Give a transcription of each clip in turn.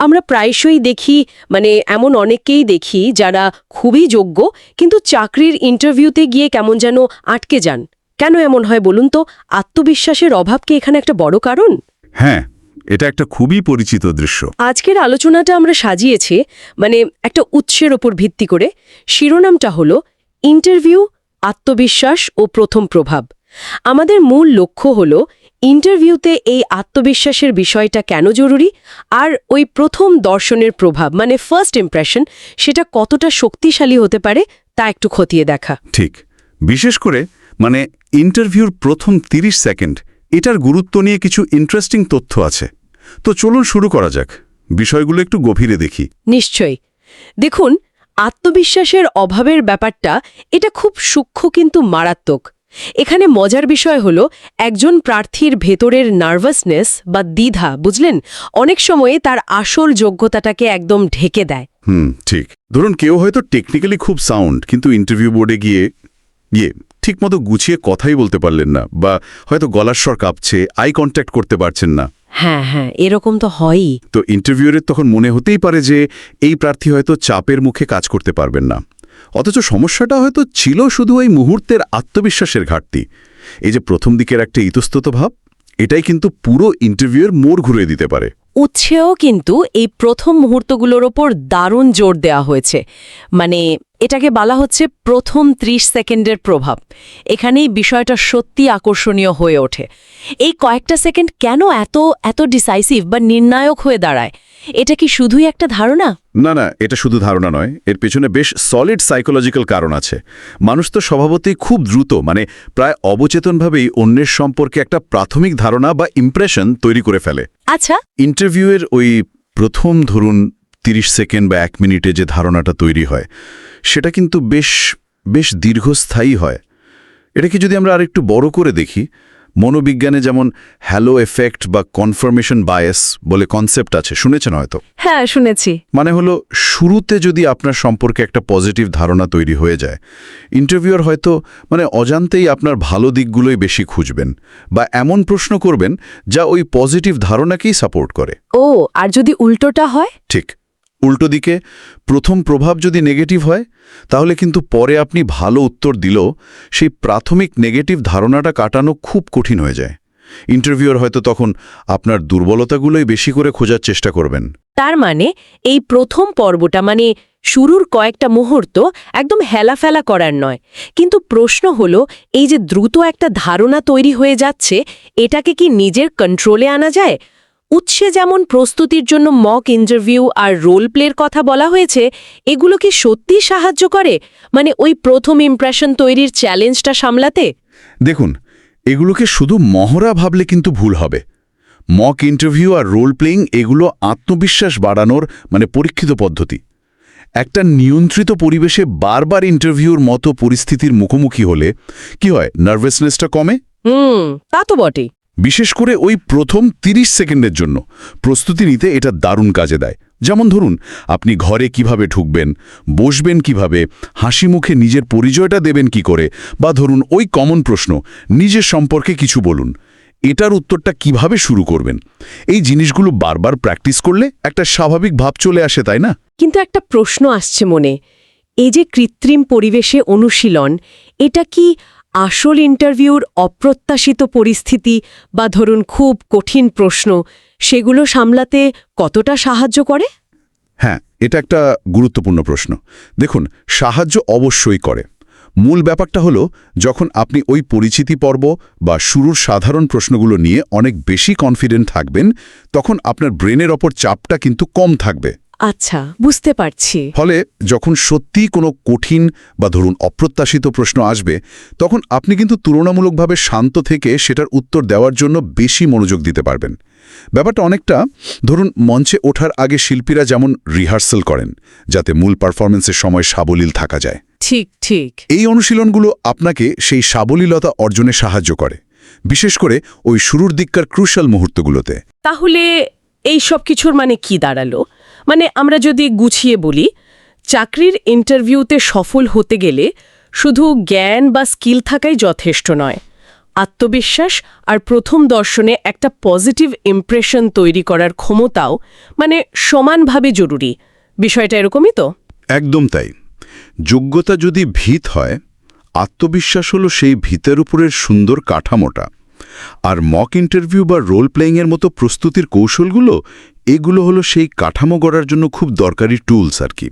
আমরা প্রায়শই দেখি মানে এমন অনেককেই দেখি যারা খুবই যোগ্য কিন্তু চাকরির ইন্টারভিউতে গিয়ে কেমন যেন আটকে যান। কেন এমন হয় বলুন তো? আত্মবিশ্বাসের অভাব কি এখানে একটা বড় কারণ? হ্যাঁ এটা একটা খুবই পরিচিত দৃশ্য। আজকের আলোচনাটা আমরা সাজিয়েছি মানে একটা উৎসের ওপর ভিত্তি করে। শিরোনামটা হলো ইন্টারভিউ আত্মবিশ্বাস ও প্রথম প্রভাব। আমাদের মূল লক্ষ্য হলো ইন্টারভিউতে এই আত্মবিশ্বাসের বিষয়টা কেন জরুরি? আর ওই প্রথম দর্শনের প্রভাব মানে ফার্স্ট ইমপ্রেশন সেটা কতটা শক্তিশালী হতে পারে তা একটু খতিয়ে দেখা। ঠিক। বিশেষ করে মানে ইন্টারভিউর প্রথম 30 সেকেন্ড এটার গুরুত্ব নিয়ে কিছু ইন্টারেস্টিং তথ্য আছে। তো চলুন শুরু করা যাক। বিষয়গুলো একটু গভীরে দেখি। নিশ্চয়ই। দেখুন আত্মবিশ্বাসের অভাবের ব্যাপারটা এটা খুব সূক্ষ্ম কিন্তু মারাত্মক। এখানে মজার বিষয় হলো একজন প্রার্থীর ভেতরের নার্ভাসনেস বা দ্বিধা বুঝলেন? অনেক সময়ে তার আসল যোগ্যতাটাকে একদম ঢেকে দেয়। হুম ঠিক। ধরুন কেউ হয়তো টেকনিক্যালি খুব সাউন্ড কিন্তু ইন্টারভিউ বোর্ডে গিয়ে গিয়ে ঠিকমতো গুছিয়ে কথাই বলতে পারলেন না বা হয়তো গলার স্বর কাঁপছে আই কন্ট্যাক্ট করতে পারছেন না। হ্যাঁ হ্যাঁ এরকম তো হয়ই। তো ইন্টারভিউয়ের তখন মনে হতেই পারে যে এই প্রার্থী হয়তো চাপের মুখে কাজ করতে পারবেন না। অথচ সমস্যাটা হয়তো ছিল শুধু এই মুহূর্তের আত্মবিশ্বাসের ঘাটতি। এই যে প্রথম দিকের একটা ইতস্তত ভাব, এটাই কিন্তু পুরো ইন্টারভিউয়ের মোড় ঘুরে দিতে পারে। উৎসেও কিন্তু এই প্রথম মুহূর্তগুলোর ওপর দারুণ জোর দেওয়া হয়েছে। মানে এটাকে বলা হচ্ছে প্রথম ৩০ সেকেন্ডের প্রভাব। এখানেই বিষয়টা সত্যি আকর্ষণীয় হয়ে ওঠে। এই কয়েকটা সেকেন্ড কেন এত এত ডিসাইসিভ বা নির্ণায়ক হয়ে দাঁড়ায়? এটা কি শুধুই একটা ধারণা? না না এটা শুধু ধারণা নয়। এর পেছনে বেশ সলিড সাইকোলজিক্যাল কারণ আছে। মানুষ তো স্বভাবতই খুব দ্রুত মানে প্রায় অবচেতনভাবেই অন্যের সম্পর্কে একটা প্রাথমিক ধারণা বা ইমপ্রেশন তৈরি করে ফেলে। আচ্ছা। ইন্টারভিউয়ের ওই প্রথম ধরুন 30 সেকেন্ড বা এক মিনিটে যে ধারণাটা তৈরি হয় সেটা কিন্তু বেশ বেশ দীর্ঘস্থায়ী হয়। এটাকে যদি আমরা আরেকটু বড় করে দেখি মনোবিজ্ঞানে যেমন হ্যালো এফেক্ট বা কনফার্মেশন বায়াস বলে কনসেপ্ট আছে শুনেছেন হয়তো? হ্যাঁ শুনেছি। মানে হলো শুরুতে যদি আপনার সম্পর্কে একটা পজিটিভ ধারণা তৈরি হয়ে যায় ইন্টারভিউয়ার হয়তো মানে অজান্তেই আপনার ভালো দিকগুলোই বেশি খুঁজবেন বা এমন প্রশ্ন করবেন যা ওই পজিটিভ ধারণাকেই সাপোর্ট করে। ও আর যদি উল্টোটা হয়? ঠিক। উল্টো দিকে, প্রথম প্রভাব যদি নেগেটিভ হয়, তাহলে কিন্তু পরে আপনি ভালো উত্তর দিলেও সেই প্রাথমিক নেগেটিভ ধারণাটা কাটানো খুব কঠিন হয়ে যায়। ইন্টারভিউয়ার হয়তো তখন আপনার দুর্বলতাগুলোই বেশি করে খোঁজার চেষ্টা করবেন। তার মানে এই প্রথম পর্বটা মানে শুরুর কয়েকটা মুহূর্ত একদম হেলাফেলা করার নয়। কিন্তু প্রশ্ন হলো, এই যে দ্রুত একটা ধারণা তৈরি হয়ে যাচ্ছে, এটাকে কি নিজের কন্ট্রোলে আনা যায়? উৎসে যেমন প্রস্তুতির জন্য মক ইন্টারভিউ আর রোল প্লের কথা বলা হয়েছে এগুলো কি সত্যি সাহায্য করে? মানে ওই প্রথম ইমপ্রেশন তৈরির চ্যালেঞ্জটা সামলাতে? দেখুন এগুলোকে শুধু মহড়া ভাবলে কিন্তু ভুল হবে। মক ইন্টারভিউ আর রোল প্লেইং এগুলো আত্মবিশ্বাস বাড়ানোর মানে পরীক্ষিত পদ্ধতি। একটা নিয়ন্ত্রিত পরিবেশে বারবার ইন্টারভিউর মতো পরিস্থিতির মুখোমুখি হলে কি হয়? নার্ভাসনেসটা কমে? হুম তা তো বটেই। বিশেষ করে ওই প্রথম ৩০ সেকেন্ডের জন্য। প্রস্তুতি নিতে এটা দারুণ কাজে দেয়। যেমন ধরুন, আপনি ঘরে কীভাবে ঢুকবেন, বসবেন কীভাবে, হাসি মুখে নিজের পরিচয়টা দেবেন কি করে, বা ধরুন ওই কমন প্রশ্ন, নিজের সম্পর্কে কিছু বলুন। এটার উত্তরটা কীভাবে শুরু করবেন? এই জিনিসগুলো বারবার প্র্যাকটিস করলে একটা স্বাভাবিক ভাব চলে আসে, তাই না? কিন্তু একটা প্রশ্ন আসছে মনে। এই যে কৃত্রিম পরিবেশে অনুশীলন, এটা কি আসল ইন্টারভিউর অপ্রত্যাশিত পরিস্থিতি বা ধরুন খুব কঠিন প্রশ্ন, সেগুলো সামলাতে কতটা সাহায্য করে? হ্যাঁ এটা একটা গুরুত্বপূর্ণ প্রশ্ন। দেখুন, সাহায্য অবশ্যই করে। মূল ব্যাপারটা হলো, যখন আপনি ওই পরিচিতি পর্ব বা শুরুর সাধারণ প্রশ্নগুলো নিয়ে অনেক বেশি কনফিডেন্ট থাকবেন, তখন আপনার ব্রেনের ওপর চাপটা কিন্তু কম থাকবে। আচ্ছা বুঝতে পারছি। ফলে যখন সত্যিই কোনো কঠিন বা ধরুন অপ্রত্যাশিত প্রশ্ন আসবে তখন আপনি কিন্তু তুলনামূলকভাবে শান্ত থেকে সেটার উত্তর দেওয়ার জন্য বেশি মনোযোগ দিতে পারবেন। ব্যাপারটা অনেকটা ধরুন মঞ্চে ওঠার আগে শিল্পীরা যেমন রিহার্সাল করেন যাতে মূল পারফরমেন্সের সময় সাবলীল থাকা যায়। ঠিক ঠিক। এই অনুশীলনগুলো আপনাকে সেই সাবলীলতা অর্জনে সাহায্য করে। বিশেষ করে ওই শুরুর দিককার ক্রুশাল মুহূর্তগুলোতে। তাহলে এই সব কিছুর মানে কি দাঁড়াল? মানে আমরা যদি গুছিয়ে বলি, চাকরির ইন্টারভিউতে সফল হতে গেলে শুধু জ্ঞান বা স্কিল থাকাই যথেষ্ট নয়। আত্মবিশ্বাস আর প্রথম দর্শনে একটা পজিটিভ ইমপ্রেশন তৈরি করার ক্ষমতাও মানে সমানভাবে জরুরি। বিষয়টা এরকমই তো? একদম তাই। যোগ্যতা যদি ভিত হয়, আত্মবিশ্বাস হলো সেই ভিতের উপরের সুন্দর কাঠামোটা। আর মক ইন্টারভিউ বা রোল প্লেয়িংয়ের মতো প্রস্তুতির কৌশলগুলো এগুলো হলো সেই কাঠামো গড়ার জন্য খুব দরকারি টুলস আর কি।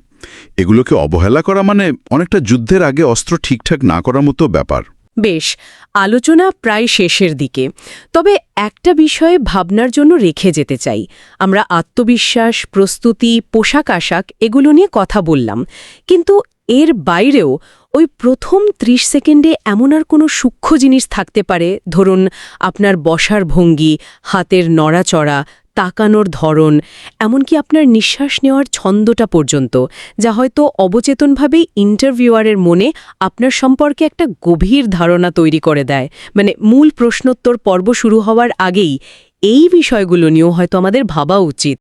এগুলোকে অবহেলা করা মানে অনেকটা যুদ্ধের আগে অস্ত্র ঠিকঠাক না করার মতো ব্যাপার। বেশ, আলোচনা প্রায় শেষের দিকে। তবে একটা বিষয়ে ভাবনার জন্য রেখে যেতে চাই। আমরা আত্মবিশ্বাস, প্রস্তুতি, পোশাক আশাক এগুলো নিয়ে কথা বললাম। কিন্তু এর বাইরেও ওই প্রথম ৩০ সেকেন্ডে এমন আর কোনো সূক্ষ্ম জিনিস থাকতে পারে? ধরুন, আপনার বসার ভঙ্গি, হাতের নড়াচড়া তাকানোর ধরন, এমনকি আপনার নিঃশ্বাস নেওয়ার ছন্দটা পর্যন্ত, যা হয়তো অবচেতনভাবেই ইন্টারভিউয়ারের মনে আপনার সম্পর্কে একটা গভীর ধারণা তৈরি করে দেয়। মানে মূল প্রশ্নোত্তর পর্ব শুরু হওয়ার আগেই এই বিষয়গুলো নিয়েও হয়তো আমাদের ভাবা উচিত।